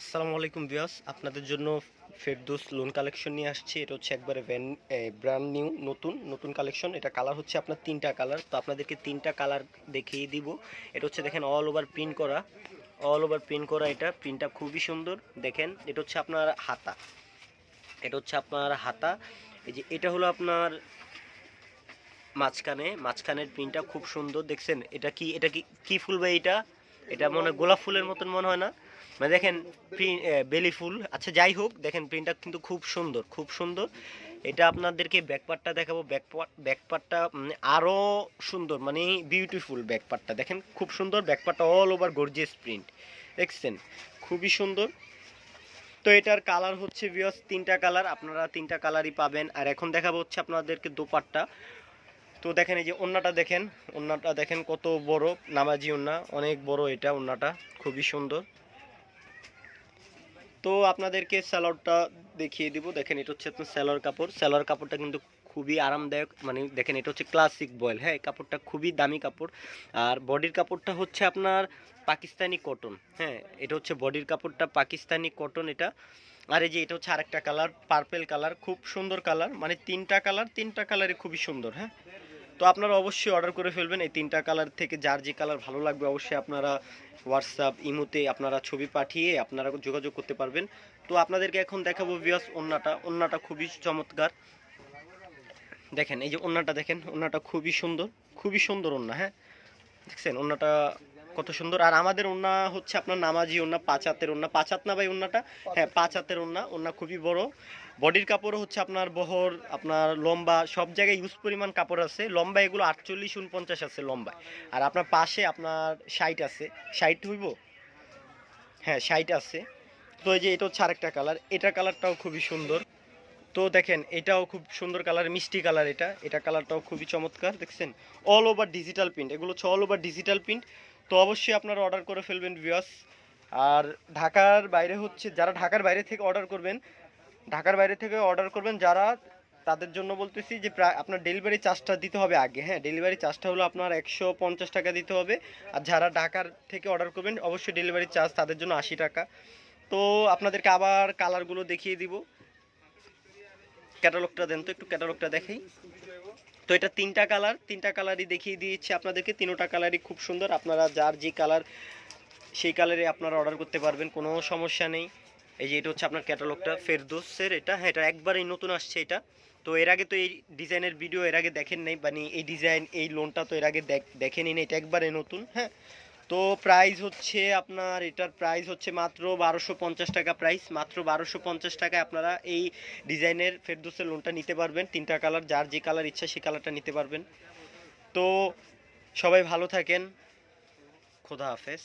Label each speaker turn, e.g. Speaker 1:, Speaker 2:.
Speaker 1: আসসালামু আলাইকুম বিয়াস আপনাদের জন্য ফেরদৌস লোন কালেকশন নিয়ে আসছি। এটা হচ্ছে একবারে ভ্যান ব্র্যান্ড নিউ নতুন নতুন কালেকশন এটা কালার হচ্ছে আপনার তিনটা কালার তো আপনাদেরকে তিনটা কালার দেখিয়ে দিব। এটা হচ্ছে দেখেন অল ওভার প্রিন্ট করা। অল ওভার প্রিন্ট করা এটা। প্রিন্টটা খুবই সুন্দর। দেখেন, এটা হচ্ছে আপনার হাতা। এটা হচ্ছে আপনার হাতা। এই যে এটা হলো আপনার মাঝখানে। মাঝখানের প্রিন্টটা খুব সুন্দর। দেখছেন, এটা কি এটা কি কি ফুল ভাই এটা এটা মনে গোলাপ ফুলের মতন মনে হয় না। মানে দেখেন বেলি ফুল। আচ্ছা যাই হোক, দেখেন, প্রিন্টটা কিন্তু খুব সুন্দর খুব সুন্দর। এটা আপনাদেরকে ব্যাকপার্টটা দেখাবো। ব্যাকপার্ট ব্যাকপার্টটা আরও সুন্দর মানে বিউটিফুল ব্যাকপার্টটা দেখেন, খুব সুন্দর ব্যাকপার্টটা অল ওভার গর্জিয়াস প্রিন্ট দেখছেন? খুবই সুন্দর। তো এটার কালার হচ্ছে বিয়স তিনটা কালার আপনারা তিনটা কালারই পাবেন। আর এখন দেখাবো হচ্ছে আপনাদেরকে দোপাট্টা। তো দেখেন এই যে ওন্নাটা দেখেন ওন্নাটা দেখেন কত বড়, নামাজি ওন্না, অনেক বড় এটা ওন্নাটা, খুবই সুন্দর। তো আপনাদেরকে স্যালোয়ারটা দেখিয়ে দিব, দেখেন এটা হচ্ছে আপনার স্যালোয়ার কাপড়। স্যালোয়ার কাপড়টা কিন্তু খুবই আরামদায়ক মানে দেখেন এটা হচ্ছে ক্লাসিক বয়েল হ্যাঁ কাপড়টা খুবই দামি কাপড়। আর বডির কাপড়টা হচ্ছে আপনার পাকিস্তানি কটন হ্যাঁ এটা হচ্ছে বডির কাপড়টা পাকিস্তানি কটন এটা। আর এই যে এটা হচ্ছে আরেকটা কালার পার্পেল কালার খুব সুন্দর কালার মানে তিনটা কালার তিনটা কালারই খুবই সুন্দর হ্যাঁ। তো আপনারা অবশ্যই অর্ডার করে ফেলবেন। এই তিনটা কালার থেকে যার যে কালার ভালো লাগবে অবশ্যই আপনারা হোয়াটসঅ্যাপ ইমোতে আপনারা ছবি পাঠিয়ে আপনারা যোগাযোগ করতে পারবেন। তো আপনাদেরকে এখন দেখাবো বিয়াস ওন্নাটা ওন্নাটা খুবই চমৎকার। দেখেন, এই যে ওন্নাটা দেখেন ওন্নাটা খুবই সুন্দর। খুবই সুন্দর ওন্না হ্যাঁ? দেখছেন ওন্নাটা কত সুন্দর। আর আমাদের ওন্না হচ্ছে আপনার নামাজি ওন্না পাঁচ হাতের ওন্না পাঁচ হাত না ভাই ওন্নাটা হ্যাঁ পাঁচ হাতের ওন্না ওন্না খুবই বড়। বডির কাপড়ও হচ্ছে আপনার বহর, আপনার লম্বা, সব জায়গায় ইউজ পরিমাণ কাপড় আছে। লম্বা এগুলো আটচল্লিশ উনপঞ্চাশ আছে লম্বা। আর আপনার পাশে আপনার সাইট আছে। সাইট হইব? হ্যাঁ সাইট আছে। তো এই যে এটা হচ্ছে আরেকটা কালার। এটা কালারটাও খুবই সুন্দর। তো দেখেন, এটাও খুব সুন্দর কালার, মিষ্টি কালার এটা। এটা কালারটাও খুবই চমৎকার, দেখছেন? অল ওভার ডিজিটাল প্রিন্ট এগুলো হচ্ছে অল ওভার ডিজিটাল প্রিন্ট তো অবশ্যই আপনারা অর্ডার করে ফেলবেন ভিউয়ার্স আর ঢাকার বাইরে হচ্ছে, যারা ঢাকার বাইরে থেকে অর্ডার করবেন, ঢাকার বাইরে থেকে অর্ডার করবেন যারা, তাদের জন্য বলতেছি যে প্রায় আপনার ডেলিভারি চার্জটা দিতে হবে আগে। হ্যাঁ ডেলিভারি চার্জটা হলো আপনার একশো পঞ্চাশ টাকা দিতে হবে। আর যারা ঢাকার থেকে অর্ডার করবেন, অবশ্যই ডেলিভারি চার্জ তাদের জন্য আশি টাকা। তো আপনাদেরকে আবার কালারগুলো দেখিয়ে দিব। ক্যাটালগটা দেন তো, একটু ক্যাটালগটা দেখাই। তো এটা তিনটা কালার, তিনটা কালারই দেখিয়ে দিয়েছি আপনাদেরকে। তিনোটা কালারই খুব সুন্দর। আপনারা যার যে কালার, সেই কালারে আপনারা অর্ডার করতে পারবেন, কোনো সমস্যা নেই। এই যে এটা হচ্ছে আপনার ক্যাটালগটা ফেরদোসের এটা। হ্যাঁ এটা একবারই নতুন আসছে এটা। তো এর আগে তো এই ডিজাইনের ভিডিও এর আগে দেখেন নাই মানে এই ডিজাইন এই লোনটা তো এর আগে দেখেনি না এটা একবারে নতুন। হ্যাঁ তো প্রাইস হচ্ছে আপনার, এটার প্রাইস হচ্ছে মাত্র বারোশো পঞ্চাশ টাকা প্রাইস মাত্র বারোশো পঞ্চাশ টাকায় আপনারা এই ডিজাইনের ফেরদোসের লোনটা নিতে পারবেন। তিনটা কালার যার যে কালার ইচ্ছা সে কালারটা নিতে পারবেন। তো সবাই ভালো থাকেন। খোদা হাফেজ।